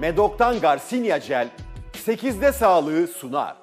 Medok'tan Garcinia Gel 8'de sağlığı sunar.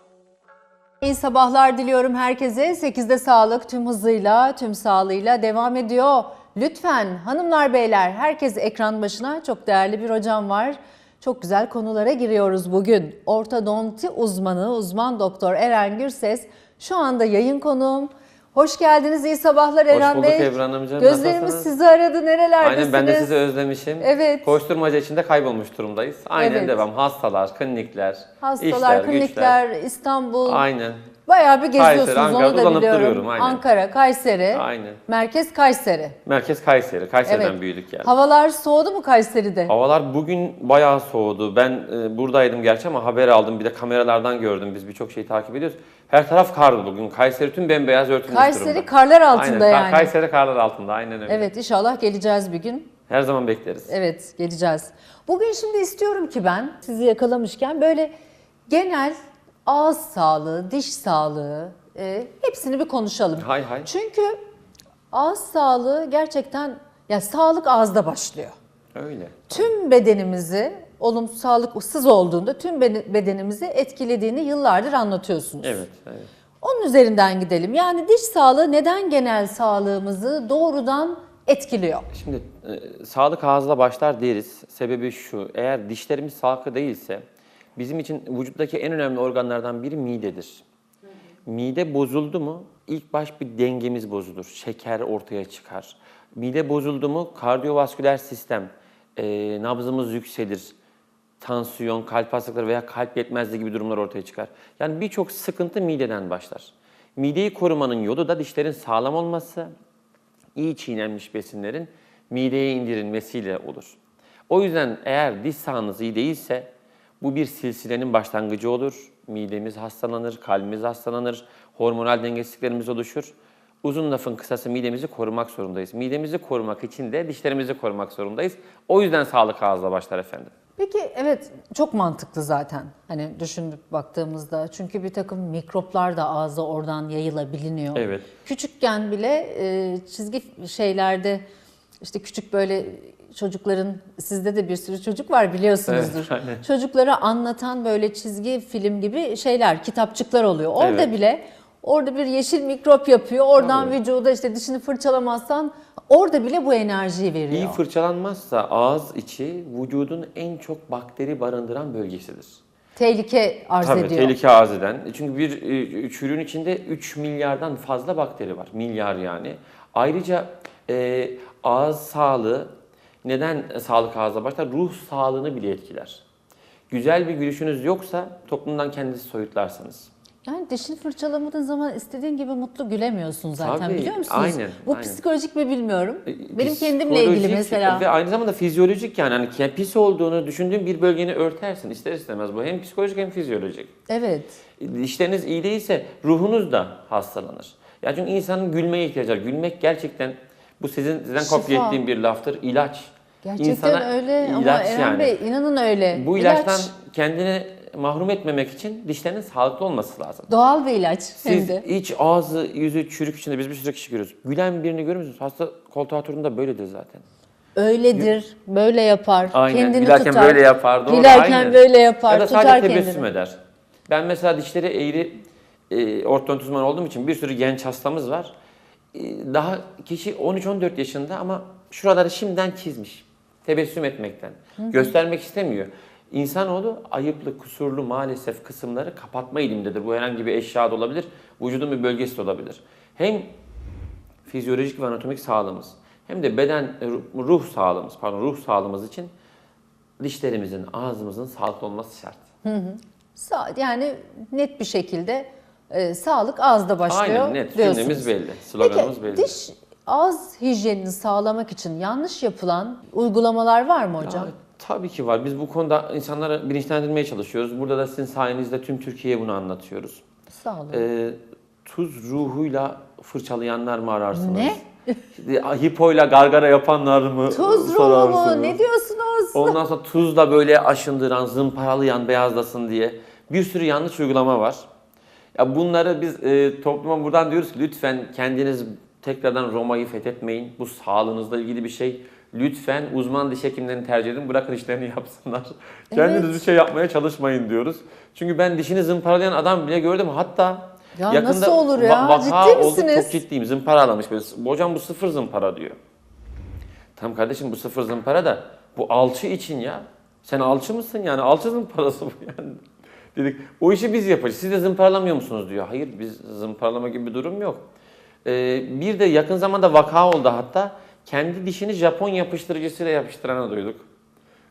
İyi sabahlar diliyorum herkese. 8'de sağlık tüm hızıyla, tüm sağlığıyla devam ediyor. Lütfen hanımlar beyler herkes ekran başına. Çok değerli bir hocam var. Çok güzel konulara giriyoruz bugün. Ortodonti uzmanı, uzman doktor Eren Gürses şu anda yayın konuğum. Hoş geldiniz, iyi sabahlar Eren bulduk Bey. Ebru Hanımcığım, Gözlerimiz nasılsınız? sizi aradı, nerelerdesiniz? Aynen ben de sizi özlemişim. Evet. Koşturmaca içinde kaybolmuş durumdayız. Aynen Evet. devam. Hastalar, klinikler, Hastalar, işler, klinikler, güçler. İstanbul. Aynen. Bayağı bir geziyorsunuz Kayseri, onu da Ankara'da uzanıp biliyorum. duruyorum, aynen. Ankara, Kayseri. Aynen. Merkez Kayseri. Merkez Kayseri. Kayseri'den Evet. büyüdük yani. Havalar soğudu mu Kayseri'de? Havalar bugün bayağı soğudu. Ben e, buradaydım gerçi ama haber aldım. Bir de kameralardan gördüm. Biz birçok şeyi takip ediyoruz. Her taraf karlı bugün. Kayseri tüm bembeyaz örtülmüş Kayseri durumda. karlar altında Aynen. Ka- yani. Kayseri karlar altında. Aynen öyle. Evet inşallah geleceğiz bir gün. Her zaman bekleriz. Evet geleceğiz. Bugün şimdi istiyorum ki ben sizi yakalamışken böyle genel ağız sağlığı, diş sağlığı e, hepsini bir konuşalım. Hay hay. Çünkü ağız sağlığı gerçekten ya sağlık ağızda başlıyor. Öyle. tüm bedenimizi olumsuz sağlıksız olduğunda tüm beden- bedenimizi etkilediğini yıllardır anlatıyorsunuz. Evet. evet. Onun üzerinden gidelim. Yani diş sağlığı neden genel sağlığımızı doğrudan etkiliyor? Şimdi e, sağlık ağızla başlar deriz. Sebebi şu, eğer dişlerimiz sağlıklı değilse bizim için vücuttaki en önemli organlardan biri midedir. Mide bozuldu mu ilk baş bir dengemiz bozulur. Şeker ortaya çıkar. Mide bozuldu mu kardiyovasküler sistem, e, nabzımız yükselir. Tansiyon, kalp hastalıkları veya kalp yetmezliği gibi durumlar ortaya çıkar. Yani birçok sıkıntı mideden başlar. Mideyi korumanın yolu da dişlerin sağlam olması, iyi çiğnenmiş besinlerin mideye indirilmesiyle olur. O yüzden eğer diş sağlığınız iyi değilse bu bir silsilenin başlangıcı olur. Midemiz hastalanır, kalbimiz hastalanır, hormonal dengesizliklerimiz oluşur. Uzun lafın kısası midemizi korumak zorundayız. Midemizi korumak için de dişlerimizi korumak zorundayız. O yüzden sağlık ağızla başlar efendim. Peki evet çok mantıklı zaten. Hani düşünüp baktığımızda çünkü bir takım mikroplar da ağza oradan yayılabiliyor. Evet. Küçükken bile e, çizgi şeylerde işte küçük böyle çocukların sizde de bir sürü çocuk var biliyorsunuzdur. Evet, aynen. Çocuklara anlatan böyle çizgi film gibi şeyler, kitapçıklar oluyor. Orada Evet. bile orada bir yeşil mikrop yapıyor. Oradan Tabii. vücuda işte dişini fırçalamazsan orada bile bu enerjiyi veriyor. İyi fırçalanmazsa ağız içi vücudun en çok bakteri barındıran bölgesidir. Tehlike arz Tabii ediyor. tehlike arz eden. Çünkü bir e, çürüğün içinde 3 milyardan fazla bakteri var. Milyar yani. Ayrıca e, ağız sağlığı neden sağlık ağızda başlar? Ruh sağlığını bile etkiler. Güzel bir gülüşünüz yoksa toplumdan kendinizi soyutlarsınız. Yani dişini fırçalamadığın zaman istediğin gibi mutlu gülemiyorsun zaten Tabii, biliyor musunuz? aynen, Bu aynen. psikolojik mi bilmiyorum. E, Benim kendimle ilgili mesela. Ve aynı zamanda fizyolojik yani. Hani pis olduğunu düşündüğün bir bölgeni örtersin ister istemez bu. Hem psikolojik hem fizyolojik. Evet. dişleriniz iyi değilse ruhunuz da hastalanır. Ya çünkü insanın gülmeye ihtiyacı var. Gülmek gerçekten bu sizin sizden Şifa. kopya ettiğim bir laftır. İlaç. Gerçekten İnsana öyle ama ilaç Eren yani. Bey inanın öyle. Bu İlaç, ilaçtan kendini mahrum etmemek için dişlerinin sağlıklı olması lazım. doğal bir ilaç hem Siz de. hiç ağzı, yüzü çürük içinde biz bir sürü kişi görüyoruz. Gülen birini görür müsünüz? Hasta koltuğa oturduğunda böyledir zaten. Öyledir. Böyle yapar. Aynen. Kendini Gülerken tutar. böyle yapar. Doğru. Gülerken aynen. böyle yapar. Ya da tutar sadece tebessüm kendini. eder. Ben mesela dişleri eğri e, ortodont uzmanı olduğum için bir sürü genç hastamız var. E, daha kişi 13-14 yaşında ama şuraları şimdiden çizmiş. Tebessüm etmekten. Göstermek istemiyor. İnsanoğlu ayıplı, kusurlu maalesef kısımları kapatma eğilimindedir. Bu herhangi bir eşya da olabilir, vücudun bir bölgesi de olabilir. Hem fizyolojik ve anatomik sağlığımız hem de beden ruh sağlığımız, pardon ruh sağlığımız için dişlerimizin, ağzımızın sağlıklı olması şart. Sa- Yani net bir şekilde e, sağlık ağızda başlıyor Aynen net. diyorsunuz. Cümlemiz belli. Sloganımız Peki belli. diş ağız hijyenini sağlamak için yanlış yapılan uygulamalar var mı hocam? Ya, tabii ki var. Biz bu konuda insanları bilinçlendirmeye çalışıyoruz. Burada da sizin sayenizde tüm Türkiye'ye bunu anlatıyoruz. Sağ olun. Ee, tuz ruhuyla fırçalayanlar mı ararsınız? Ne? Hipoyla gargara yapanlar mı Tuz ruhu mu? Ne diyorsunuz? Ondan sonra tuzla böyle aşındıran, zımparalayan, beyazlasın diye bir sürü yanlış uygulama var. Ya bunları biz e, topluma buradan diyoruz ki lütfen kendiniz tekrardan Roma'yı fethetmeyin. Bu sağlığınızla ilgili bir şey. Lütfen uzman diş hekimlerini tercih edin. Bırakın işlerini yapsınlar. Kendiniz bir şey yapmaya çalışmayın diyoruz. Çünkü ben dişini zımparalayan adam bile gördüm. Hatta Ya nasıl olur ya? vaka Ciddi oldu. misiniz? Çok ciddiyim. Zımparalamış. Böyle, Hocam bu sıfır zımpara diyor. Tamam kardeşim bu sıfır zımpara da bu alçı için ya. Sen alçı mısın yani? Alçı zımparası bu yani. Dedik o işi biz yapacağız. Siz de zımparalamıyor musunuz diyor. Hayır biz zımparalama gibi bir durum yok. Ee, bir de yakın zamanda vaka oldu hatta. Kendi dişini Japon yapıştırıcısıyla yapıştıranı duyduk.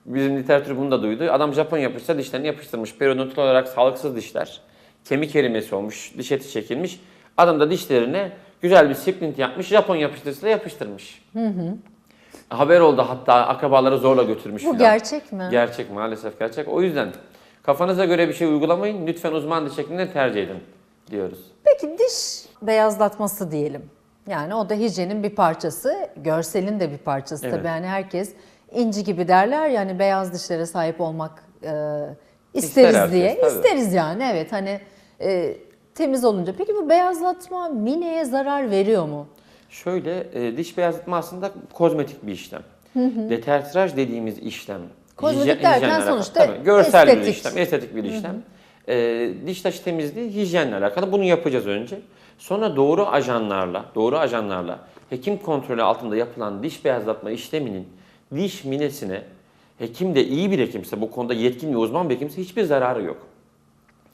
Bizim literatür bunu da duydu. Adam Japon yapıştırıcı dişlerini yapıştırmış. Periodontal olarak sağlıksız dişler. Kemik erimesi olmuş, diş eti çekilmiş. Adam da dişlerine güzel bir splint yapmış, Japon yapıştırıcısıyla yapıştırmış. Haber oldu hatta akrabaları zorla götürmüş Bu filan. gerçek mi? Gerçek maalesef gerçek. O yüzden kafanıza göre bir şey uygulamayın. Lütfen uzman diş hekimini tercih edin diyoruz. Peki diş beyazlatması diyelim. Yani o da hijyenin bir parçası, görselin de bir parçası Evet. tabii. Yani herkes inci gibi derler yani beyaz dişlere sahip olmak e, isteriz İster herkes, diye. tabii. İsteriz yani evet hani e, temiz olunca. Peki bu beyazlatma mineye zarar veriyor mu? Şöyle e, diş beyazlatma aslında kozmetik bir işlem. Detertraj dediğimiz işlem. Kozmetik hijyen- derken hijyenle alakalı. sonuçta Tabii, görsel bir estetik. işlem, estetik bir işlem. E, diş taşı temizliği hijyenle alakalı. Bunu yapacağız önce. Sonra doğru ajanlarla, doğru ajanlarla hekim kontrolü altında yapılan diş beyazlatma işleminin diş minesine hekim de iyi bir hekimse, bu konuda yetkin ve uzman bir hekimse hiçbir zararı yok.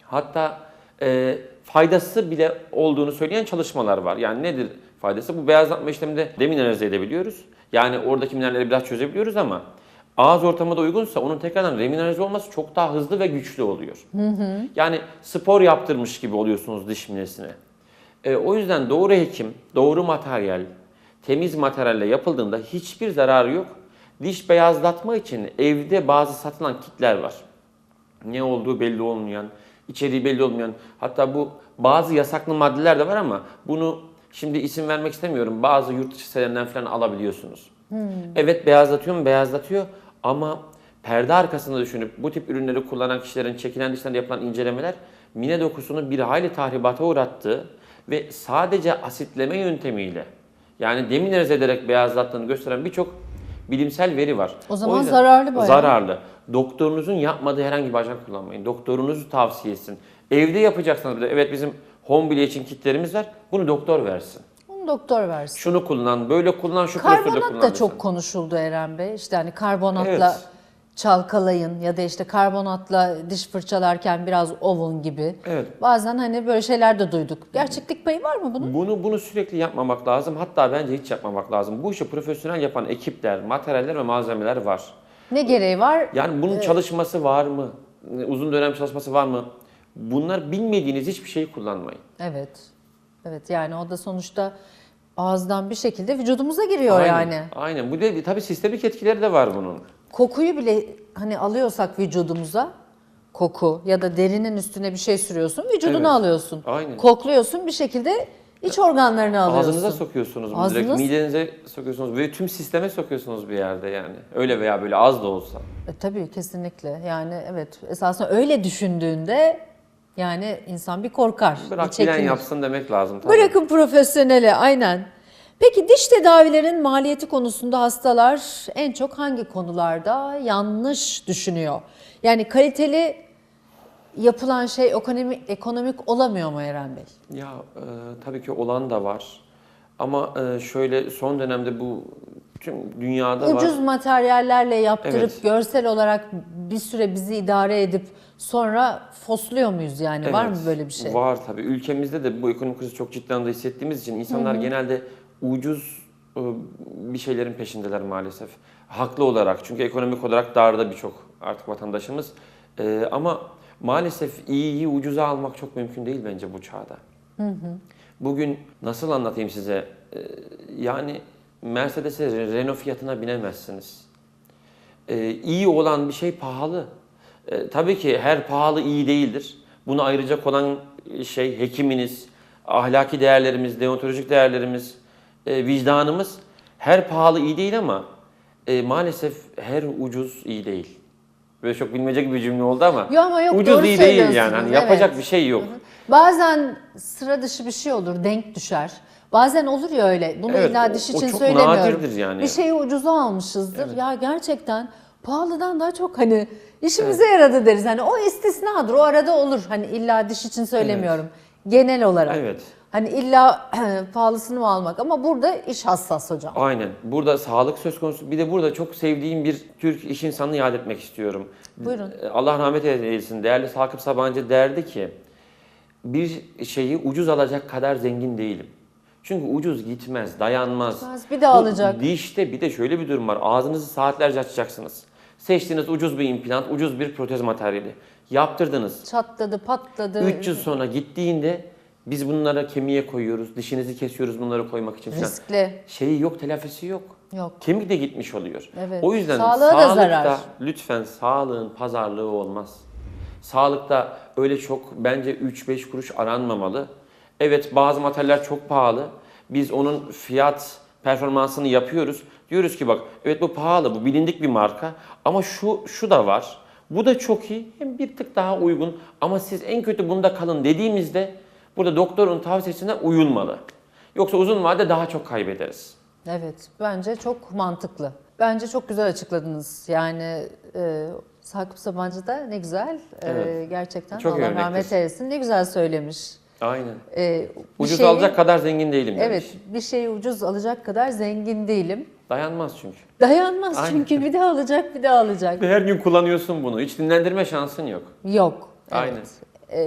Hatta e, faydası bile olduğunu söyleyen çalışmalar var. Yani nedir faydası? Bu beyazlatma işleminde demineralize edebiliyoruz. Yani oradaki mineralleri biraz çözebiliyoruz ama ağız ortamı da uygunsa onun tekrardan remineralize olması çok daha hızlı ve güçlü oluyor. Yani spor yaptırmış gibi oluyorsunuz diş minesine. E, o yüzden doğru hekim, doğru materyal, temiz materyalle yapıldığında hiçbir zararı yok. Diş beyazlatma için evde bazı satılan kitler var ne olduğu belli olmayan, içeriği belli olmayan, hatta bu bazı yasaklı maddeler de var ama bunu şimdi isim vermek istemiyorum. Bazı yurt dışı sitelerinden falan alabiliyorsunuz. Evet beyazlatıyor mu? Beyazlatıyor ama perde arkasında düşünüp bu tip ürünleri kullanan kişilerin çekilen dişlerinde yapılan incelemeler mine dokusunu bir hayli tahribata uğrattığı ve sadece asitleme yöntemiyle yani deminerize ederek beyazlattığını gösteren birçok bilimsel veri var. O zaman yüzden- zararlı bayağı. Zararlı. Doktorunuzun yapmadığı herhangi bir ajan kullanmayın. Doktorunuzu tavsiye etsin. Evde yapacaksanız bile evet bizim home için kitlerimiz var. Bunu doktor versin. Doktor versin. Şunu kullan, böyle kullan, şu kullan. Karbonat da çok konuşuldu Eren Bey. İşte hani karbonatla Evet. çalkalayın ya da işte karbonatla diş fırçalarken biraz ovun gibi. Evet. Bazen hani böyle şeyler de duyduk. Gerçeklik payı var mı bunun? Bunu bunu sürekli yapmamak lazım. Hatta bence hiç yapmamak lazım. Bu işi profesyonel yapan ekipler, materyaller ve malzemeler var. Ne gereği var? Yani bunun çalışması var mı? Uzun dönem çalışması var mı? Bunlar bilmediğiniz hiçbir şeyi kullanmayın. Evet. Evet yani o da sonuçta ağızdan bir şekilde vücudumuza giriyor Aynen, yani. Aynen. Bu de tabii sistemik etkileri de var bunun. Kokuyu bile hani alıyorsak vücudumuza koku ya da derinin üstüne bir şey sürüyorsun vücuduna Evet. alıyorsun. Aynen. Kokluyorsun bir şekilde iç organlarını alıyorsun. Ağzınıza sokuyorsunuz bunu direkt. Ağzınız- Midenize sokuyorsunuz ve tüm sisteme sokuyorsunuz bir yerde yani. Öyle veya böyle az da olsa. E, tabii kesinlikle. Yani evet esasında öyle düşündüğünde yani insan bir korkar, bir Bırak bilen çekinir. yapsın demek lazım. Tabii. Bırakın profesyonele aynen. Peki diş tedavilerin maliyeti konusunda hastalar en çok hangi konularda yanlış düşünüyor? Yani kaliteli yapılan şey ekonomik, ekonomik olamıyor mu Eren Bey? Ya e, tabii ki olan da var. Ama e, şöyle son dönemde bu tüm dünyada Ucuz var. materyallerle yaptırıp Evet. görsel olarak bir süre bizi idare edip sonra fosluyor muyuz yani? Var mı Evet, böyle bir şey? Var tabii. Ülkemizde de bu ekonomik krizi çok ciddi anlamda hissettiğimiz için insanlar genelde ucuz e, bir şeylerin peşindeler maalesef. Haklı olarak çünkü ekonomik olarak darda birçok artık vatandaşımız. E, ama maalesef iyiyi ucuza almak çok mümkün değil bence bu çağda. Bugün nasıl anlatayım size? E, yani Mercedes'e Renault fiyatına binemezsiniz. Ee, iyi olan bir şey pahalı. Ee, tabii ki her pahalı iyi değildir. Bunu ayıracak olan şey hekiminiz, ahlaki değerlerimiz, deontolojik değerlerimiz, e, vicdanımız. Her pahalı iyi değil ama e, maalesef her ucuz iyi değil. Böyle çok bilmece gibi bir cümle oldu ama, Yo ama yok, ucuz doğru iyi değil yani. Hani yapacak evet. bir şey yok. Bazen sıra dışı bir şey olur, denk düşer. Bazen olur ya öyle. Bunu Evet, illa o- diş o için çok söylemiyorum. nadirdir yani. Bir şeyi ucuza almışızdır. Ya gerçekten pahalıdan daha çok hani işimize yaradı deriz. Hani o istisnadır. O arada olur. Hani illa diş için söylemiyorum. Genel olarak. Evet. Hani illa pahalısını mı almak ama burada iş hassas hocam. Aynen. Burada sağlık söz konusu. Bir de burada çok sevdiğim bir Türk iş insanını yad etmek istiyorum. Buyurun. Allah rahmet eylesin. Değerli Sakıp Sabancı derdi ki bir şeyi ucuz alacak kadar zengin değilim. Çünkü ucuz gitmez, dayanmaz. Gitmez, bir Bu alacak. Dişte bir de şöyle bir durum var. Ağzınızı saatlerce açacaksınız. Seçtiğiniz ucuz bir implant, ucuz bir protez materyali. Yaptırdınız. Çatladı, patladı. 3 yıl sonra gittiğinde biz bunlara kemiğe koyuyoruz, dişinizi kesiyoruz bunları koymak için falan. Riskli. Şeyi yok, telafisi yok. Yok. Kemik de gitmiş oluyor. Evet. O yüzden Sağlığa da sağlıkta zarar. lütfen sağlığın pazarlığı olmaz. Sağlıkta öyle çok bence 3-5 kuruş aranmamalı. Evet bazı materyaller çok pahalı. Biz onun fiyat performansını yapıyoruz. Diyoruz ki bak evet bu pahalı, bu bilindik bir marka ama şu şu da var. Bu da çok iyi. Hem bir tık daha uygun ama siz en kötü bunda kalın dediğimizde burada doktorun tavsiyesine uyulmalı. Yoksa uzun vadede daha çok kaybederiz. Evet, bence çok mantıklı. Bence çok güzel açıkladınız. Yani e, Sakıp Sabancı da ne güzel. e, Evet. gerçekten Çok Allah rahmet eylesin. Ne güzel söylemiş. Aynen. E, bir Ucuz şeyi- alacak kadar zengin değilim demiş. Evet, bir şeyi ucuz alacak kadar zengin değilim. Dayanmaz çünkü. Dayanmaz Aynen. çünkü bir daha alacak, bir daha alacak. Her gün kullanıyorsun bunu. Hiç dinlendirme şansın yok. Yok. Evet. Aynen.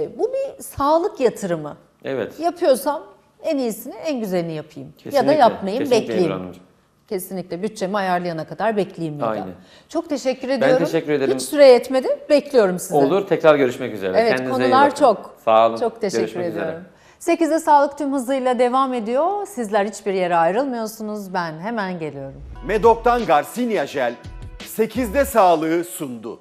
E, bu bir sağlık yatırımı. Evet. Yapıyorsam en iyisini, en güzelini yapayım. ya da Kesinlikle, yapmayayım, kesinlikle bekleyeyim. Hanımcığım. Kesinlikle bütçemi ayarlayana kadar bekleyeyim ya da. Aynen. Çok teşekkür ediyorum. teşekkür ederim. Hiç süre yetmedi. Bekliyorum sizi. Olur. Tekrar görüşmek üzere. Evet Kendinize iyi konular çok. Sağ olun. Çok teşekkür Görüşmek ediyorum. Üzere. 8'de sağlık tüm hızıyla devam ediyor. Sizler hiçbir yere ayrılmıyorsunuz. Ben hemen geliyorum. Medok'tan Garcinia Jel 8'de sağlığı sundu.